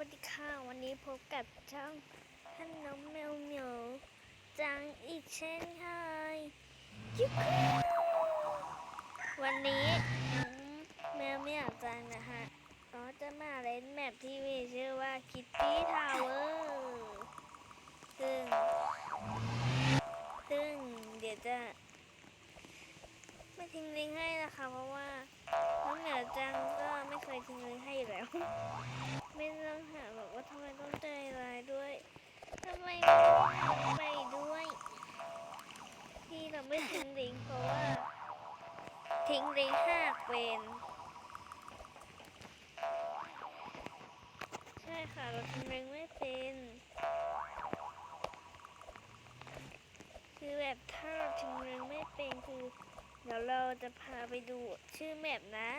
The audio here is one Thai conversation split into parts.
วัสดีค่ะวันนี้พบกับช่องท่านน้องแมวเหมียวจังอีกเช่นเคยยุควันนี้น้องแมวเหมียวจังนะคะก็จะมาเล่นแมปที่มีชื่อว่า Kitty Tower ซึ่งซึ่งเดี๋ยวจะไม่ทิ้งลิงก์ให้นะคะ เพราะว่าน้องเหมียวจังก็ไม่เคยทิ้งลิงก์ให้อยู่แล้ว ไม่ต้องหาบอกว่าทำไมต้องใจร้ายด้วยทำไมไม่ไปด้วย ที่เราไม่ทิ้งลิงเพราะว่า ทิ้งลิงก์หาเป็นใช่ค่ะเราทิ้งลิงไม่เป็นคือแบบถ้าเราทิ้งลิงไม่เป็นคือเดี๋ยวเราจะพาไปดูชื่อแมปนะ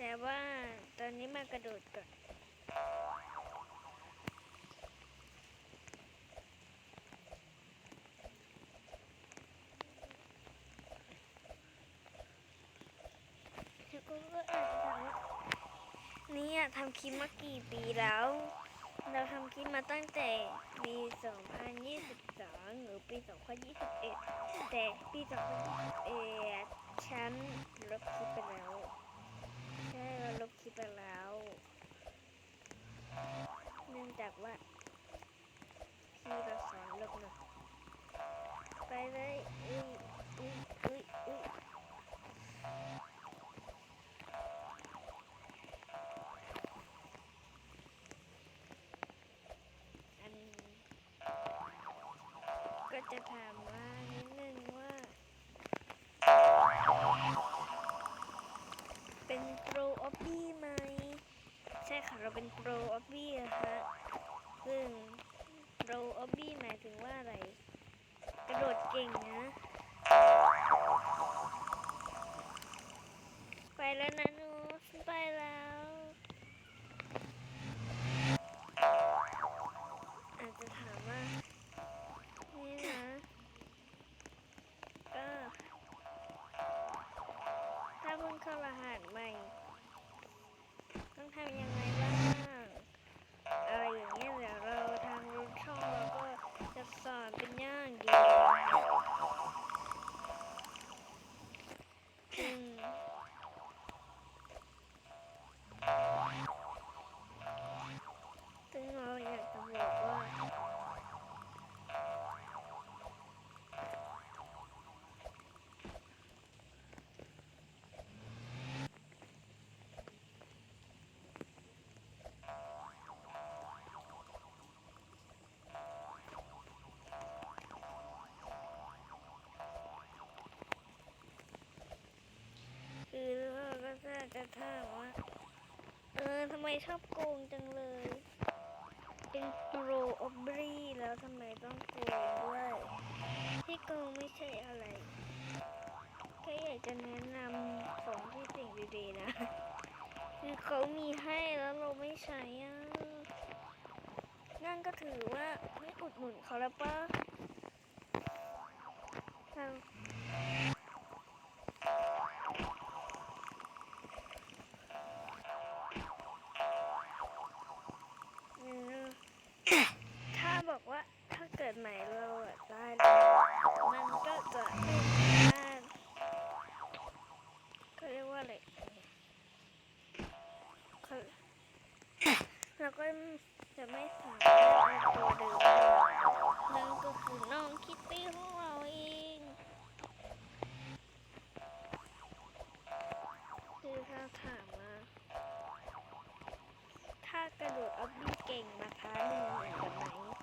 แต่ว่าตอนนี้มากระโดดก่อนแล้วก็ก็อาจจะถามว่าเนี่ยทำคลิปมากี่ปีแล้ว เราทำคลิปมาตั้งแต่ปี 2022 หรือปี 2021 แต่ปี 2021 ฉันลบคลิปไปแล้ว ช่เราลบคลิปไปแล้วเนื่องจากว่าพี่เราสอนลบหน่อยไปเลยอุ้ยอุ้ยอุ้ยอุ้ยอันก็จะถามว่านิดนึงว่า เป็นโปรออฟบี้ไหม ใช่ค่ะ เราเป็นโปรออฟบี้นะฮะซึ่งโปรออฟบี้หมายถึงว่าอะไร กระโดดเก่งนะ ไปแล้วนั้นไปแล้ว อาจจะถามว่า นี่นะ ก็ ถ้าเพิ่งเข้ารหัสใหม่ ต้องทำยังไงบ้าง อะไรอย่างเงี้ยเดี๋ยวเราทางรูปช่องเราก็ จะสอนเป็นย่างดีซึ่งซึ่งเราอยากจะบอกว่า คือเรา จะจะถามว่า เออทำไมชอบโกงจังเลย เป็นโปรออบรีแล้วทำไมต้องโกงด้วยที่โกงไม่ใช่อะไรแค่อยากจะแนะนำของที่สิ่งดีๆนะคือเขามีให้แล้วเราไม่ใช้อะนั่นก็ถือว่าไม่อุดหนุนเขาแล้วปะเรามถ้าบอกว่าถ้า เกิดใหม่เราอะตายแล้มันก็จะไม่สามารถเขาเรียกว่าอะไรเขาเราก็จะไม่สามารถเอาตัวเดิมนั่นก็คือน้องคิตตี้ของเราเองคือถ้าถามมาถ้ากระโดดออบบี้เก่งนะคะหนึ่งเหมือนกันไหม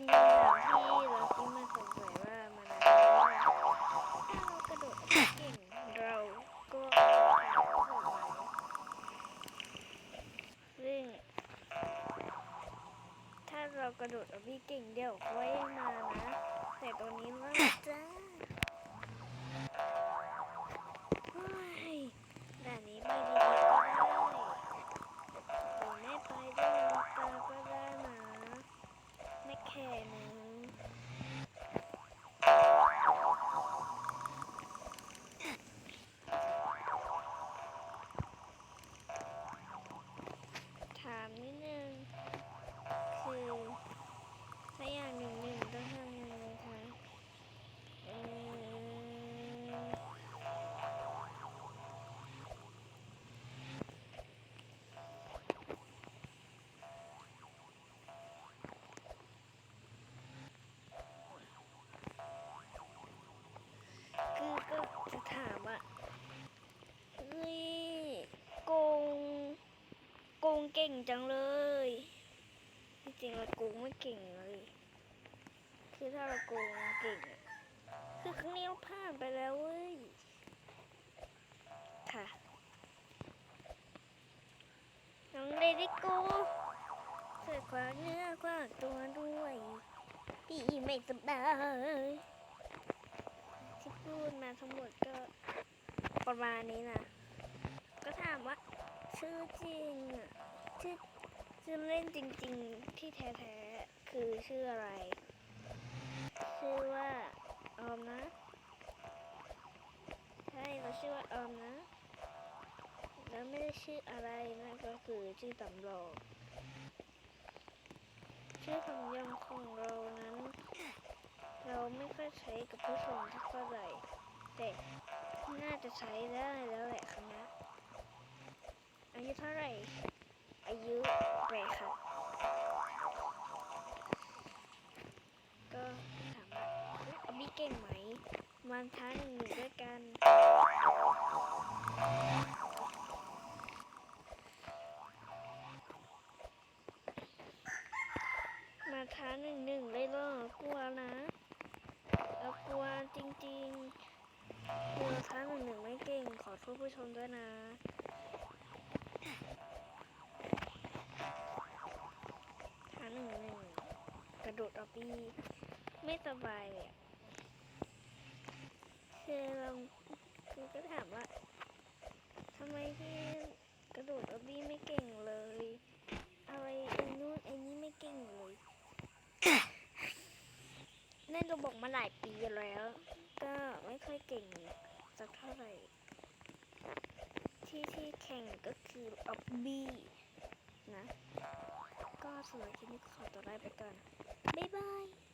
เป็นอย่างที่เราคิดมาสงสัยว่ามันอะไรถ้าเรากระโดดเก่งเราก็ซึ่งถ้าเรากระโดดออกพี่เก่งเดี๋ยวไวมานะ แต่ตอนนี้ว่าจ้าเฮ้ยด่านนี้ไปดีๆก็ได้ หรือไม่ไปด้วยน้ำตาก็ได้นะ ไม่แคร์นะ ถามว่าเฮ้ยโกงโกงเก่งจังเลยที่จริงเราโกงไม่เก่งเลย คือถ้าเราโกงเก่งอะคือครั้งนี้เราผ่านไปแล้วเว้ยค่ะน้องเลดิโกเกิดความเนื้อความตัวด้วยพี่ไม่สบายที่ พูดมาทั้งหมดก็ประมาณนี้นะ ก็ถามว่า ชื่อจริงอะชื่อชื่อเล่นจริง ๆ ที่แท้ๆคือชื่ออะไร ชื่อว่าออมนะ ใช่เราชื่อว่าออมนะ แล้วไม่ได้ชื่ออะไรนั่นก็คือชื่อสำรองชื่อสำรองของเรานั้น เราไม่ค่อยใช้กับผู้ชมเท่าไหร่แต่น่าจะใช้ได้แล้วแหละคณะอายุเท่าไหร่ อายุแปดครับก็ถามว่าออบบี้เก่งไหมมันท้าหนึ่งหนึ่งด้วยกัน มาท้าหนึ่งหนึ่งเลยเหรอกลัวนะเรากลัวจริงๆกลัวท้าหนึ่งหนึ่งไม่เก่ง ขอโทษ ผู้ชมด้วยนะท้าหนึ่งหนึ่งกระโดดออบบี้ไม่สบายเลยอะคือเราคือก็ถามว่าทำไมพี่กระโดดออบบี้ไม่เก่งเลยอะไรไอ้นู่นไอ้นี่ไม่เก่งเลยเล่นระบบมาหลายปีแล้ว ก็ไม่ค่อยเก่งสักเท่าไหร่ ที่ที่แข่งก็คือออบบี้นะ ก็สำหรับคลิปนี้ขอตัวลาไปก่อน บ๊ายบาย